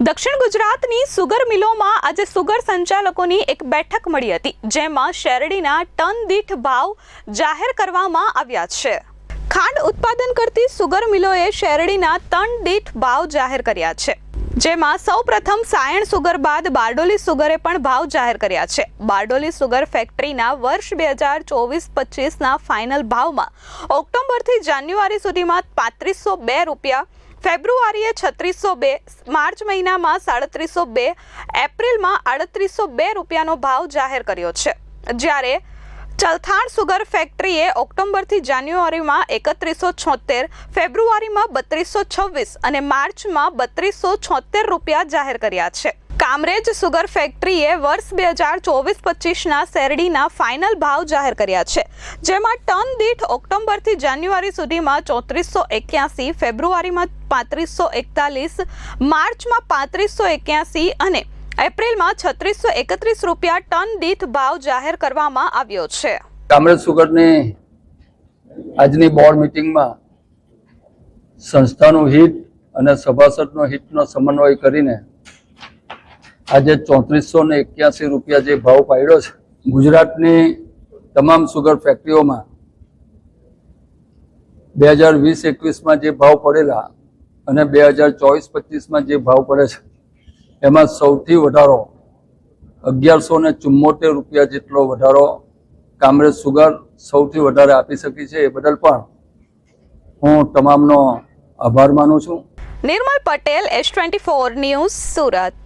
દક્ષિણ ગુજરાતની સુગર મિલોમાં આજે સુગર સંચાલકોની એક બેઠક મળી હતી, જેમાં શેરડીના ટન દીઠ ભાવ જાહેર કરવામાં આવ્યા છે. ખાંડ ઉત્પાદન કરતી સુગર મિલોએ શેરડીના ટન દીઠ ભાવ જાહેર કર્યા છે, જેમાં સૌપ્રથમ સાયણ સુગર બાદ બારડોલી સુગરે પણ ભાવ જાહેર કર્યા છે. બારડોલી સુગર ફેક્ટરીના વર્ષ બે હજાર ચોવીસ પચીસના ફાઇનલ ભાવમાં ઓક્ટોબરથી જાન્યુઆરી સુધીમાં પાંત્રીસો બે રૂપિયા ફેબ્રુઆરીએ છત્રીસો બે, માર્ચ મહિનામાં સાડત્રીસો બે, એપ્રિલમાં આડત્રીસો બે રૂપિયાનો ભાવ જાહેર કર્યો છે. જ્યારે ચલથાણ સુગર ફેક્ટરીએ ઓક્ટોબરથી જાન્યુઆરીમાં એકત્રીસો છોતેર ફેબ્રુઆરીમાં બત્રીસો છવ્વીસ અને માર્ચમાં બત્રીસો છોતેર રૂપિયા જાહેર કર્યા છે. કામરેજ સુગર ફેક્ટરીએ વર્ષ બે હજાર ચોવીસ પચીસના શેરડીના ફાઇનલ ભાવ જાહેર કર્યા છે, જેમાં ટન દીઠ ઓક્ટોબરથી જાન્યુઆરી સુધીમાં ચોત્રીસો એક્યાસી, ફેબ્રુઆરીમાં પાંત્રીસો એકતાલીસ, માર્ચમાં પાંત્રીસો એક્યાસી અને એપ્રિલમાં છત્રીસો એકત્રીસ રૂપિયા ટન દીઠ ભાવ જાહેર કરવામાં આવ્યો છે. કામરેજ સુગરની આજની બોર્ડ મિટિંગમાં સંસ્થાનું હિત અને સભાસદનો હિતનો સમન્વય કરીને આજે ચોત્રીસો ને એક્યાસી રૂપિયા જે ભાવ પાડ્યો છે, ગુજરાતની તમામ સુગર ફેક્ટરીઓમાં બે હજાર વીસ એકવીસમાં જે ભાવ પડેલા અને બે હજાર ચોવીસ પચીસમાં જે ભાવ પડે છે, એમાં સૌથી વધારો અગિયારસો ને ચુમ્મોતેર રૂપિયા જેટલો વધારો કામરેજ સુગર સૌથી વધારે આપી શકી છે. એ બદલ પણ હું તમામનો આભાર માનું છું. Nirmal Patel, S twenty four news Surat.